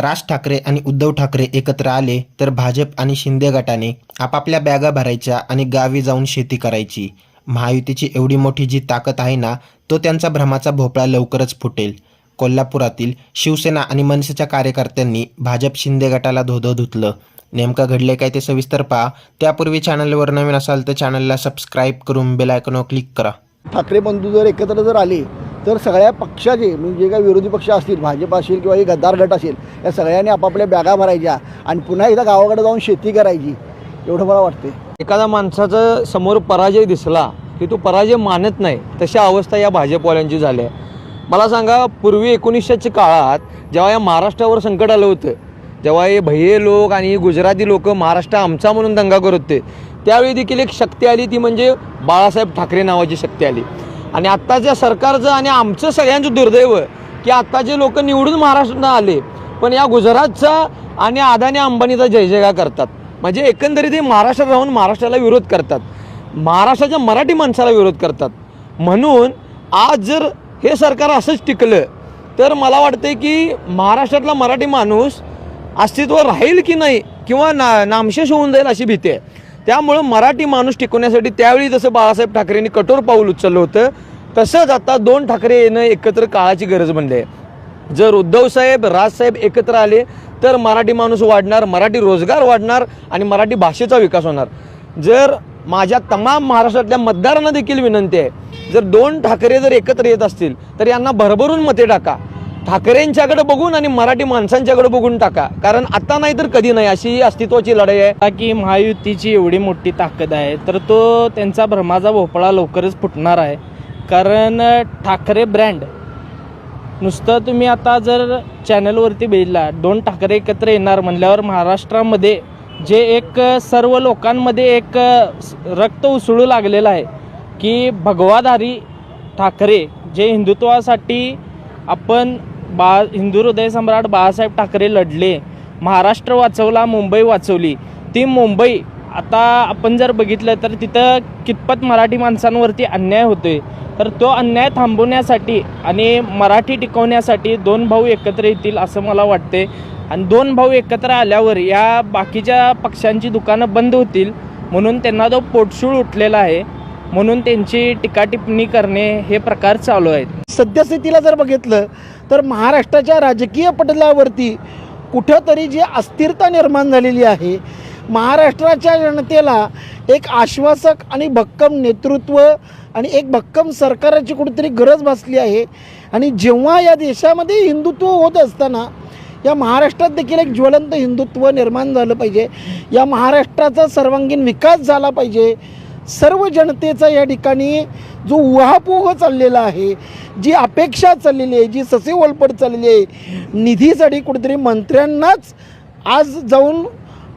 राज ठाकरे आणि उद्धव ठाकरे एकत्र आले तर भाजप आणि शिंदे गटाने आपापल्या बॅगा भरायच्या आणि गावी जाऊन शेती करायची. महायुतीची एवढी मोठी जी ताकद आहे ना तो त्यांचा भ्रमाचा भोपळा लवकरच फुटेल. कोल्हापुरातील शिवसेना आणि मनसेच्या कार्यकर्त्यांनी भाजप शिंदे गटाला धोधो धुतलं. नेमकं घडले काय ते सविस्तर पहा. त्यापूर्वी चॅनलवर नवीन असाल तर चॅनलला सबस्क्राईब करून बेल क्लिक करा. ठाकरे बंधू जर एकत्र जर आले तर सगळ्या पक्षाचे म्हणजे जे काही विरोधी पक्ष असतील भाजप असेल किंवा हे गद्दार गट असेल या सगळ्यांनी आपापल्या बॅगा भरायच्या आणि पुन्हा एकदा गावाकडे जाऊन शेती करायची एवढं मला वाटते एखादा माणसाचा समोर पराजय दिसला की तो पराजय मानत नाही तशा अवस्था या भाजपवाल्यांची झाल्या मला सांगा पूर्वी एकोणीसशेच्या काळात जेव्हा या महाराष्ट्रावर संकट आलं होतं जेव्हा हे भैये लोक आणि गुजराती लोक महाराष्ट्र आमचा म्हणून दंगा करत होते त्यावेळी देखील एक शक्ती आली ती म्हणजे बाळासाहेब ठाकरे नावाची शक्ती आली. आणि आत्ताच्या सरकारचं आणि आमचं सगळ्यांचं दुर्दैव की आत्ताचे लोक निवडून महाराष्ट्रात आले पण या गुजरातचा आणि अदानी अंबानीचा जय जयगा करतात. म्हणजे एकंदरीत हे महाराष्ट्रात राहून महाराष्ट्राला विरोध करतात. महाराष्ट्राच्या मराठी माणसाला विरोध करतात. म्हणून आज जर हे सरकार असंच टिकलं तर मला वाटतं की महाराष्ट्रातला मराठी माणूस अस्तित्व राहील की नाही किंवा ना नामशेष होऊन जाईल अशी भीती आहे. त्यामुळं मराठी माणूस टिकवण्यासाठी त्यावेळी जसं बाळासाहेब ठाकरेंनी कठोर पाऊल उचललं होतं तसंच आता दोन ठाकरे येणं एकत्र काळाची गरज बनली आहे. जर उद्धवसाहेब राजसाहेब एकत्र आले तर मराठी माणूस वाढणार मराठी रोजगार वाढणार आणि मराठी भाषेचा विकास होणार. जर माझ्या तमाम महाराष्ट्रातल्या मतदारांना देखील विनंती आहे जर दोन ठाकरे जर एकत्र येत असतील तर यांना भरभरून मते टाका. ठाकरेंच्याकडे बघून आणि मराठी माणसांच्याकडे बघून टाका. कारण आता नाही तर कधी नाही अशी अस्तित्वाची लढाई आहे. की महायुतीची एवढी मोठी ताकद आहे तर तो त्यांचा भ्रमाचा भोपळा लवकरच फुटणार आहे. कारण ठाकरे ब्रँड नुसतं तुम्ही आता जर चॅनलवरती बघितला दोन ठाकरे एकत्र येणार म्हणल्यावर महाराष्ट्रामध्ये जे एक सर्व लोकांमध्ये एक रक्त उसळू लागलेलं आहे की भगवाधारी ठाकरे जे हिंदुत्वासाठी आपण बा हिंदू हृदय सम्राट बाळासाहेब ठाकरे लढले. महाराष्ट्र वाचवला मुंबई वाचवली. ती मुंबई आता आपण जर बघितलं तर तिथं कितपत मराठी माणसांवरती अन्याय होतोय. तर तो अन्याय थांबवण्यासाठी आणि मराठी टिकवण्यासाठी दोन भाऊ एकत्र येतील असं मला वाटते आणि दोन भाऊ एकत्र आल्यावर या बाकीच्या पक्षांची दुकानं बंद होतील म्हणून त्यांना तो पोटशूळ उठलेला आहे. म्हणून त्यांची टीकाटिप्पणी करणे हे प्रकार चालू आहेत. सद्यस्थितीला जर बघितलं तर महाराष्ट्राच्या राजकीय पटलावरती कुठंतरी जी अस्थिरता निर्माण झालेली आहे महाराष्ट्राच्या जनतेला एक आश्वासक आणि भक्कम नेतृत्व आणि एक भक्कम सरकाराची कुठेतरी गरज भासली आहे. आणि जेव्हा या देशामध्ये हिंदुत्व होत असताना या महाराष्ट्रात देखील एक ज्वलंत हिंदुत्व निर्माण झालं पाहिजे. या महाराष्ट्राचा सर्वांगीण विकास झाला पाहिजे. सर्व जनतेचा या ठिकाणी जो उहापोह चाललेला आहे जी अपेक्षा चाललेली आहे जी ससे वळपड चाललेली आहे निधीसाठी कुठेतरी मंत्र्यांनाच आज जाऊन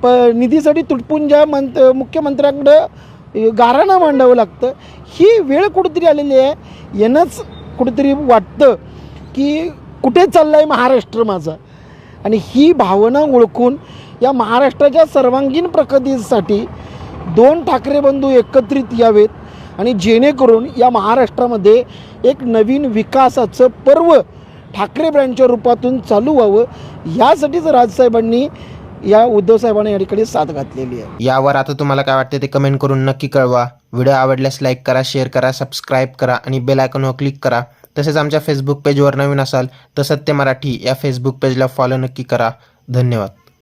प निधीसाठी तुटपुंजा मंत मुख्यमंत्र्यांकडं गाराणं मांडावं लागतं. ही वेळ कुठेतरी आलेली आहे. यानंच कुठेतरी वाटतं की कुठे चाललं आहे महाराष्ट्र माझा? आणि ही भावना ओळखून या महाराष्ट्राच्या सर्वांगीण प्रगतीसाठी दोन ठाकरे बंधू एकत्रित यावेत आणि जेणेकरून या महाराष्ट्रामध्ये एक नवीन विकासाचं पर्व ठाकरे ब्रँडच्या रूपातून चालू व्हावं यासाठीच राजसाहेबांनी या उद्धवसाहेबांनी या ठिकाणी साथ घातलेली आहे. यावर आता तुम्हाला काय वाटते ते कमेंट करून नक्की कळवा. व्हिडिओ आवडल्यास लाईक करा शेअर करा सबस्क्राईब करा आणि बेल आयकॉनवर क्लिक करा. तसेच आमच्या फेसबुक पेजवर नवीन असाल तर सत्य मराठी या फेसबुक पेजला फॉलो नक्की करा. धन्यवाद.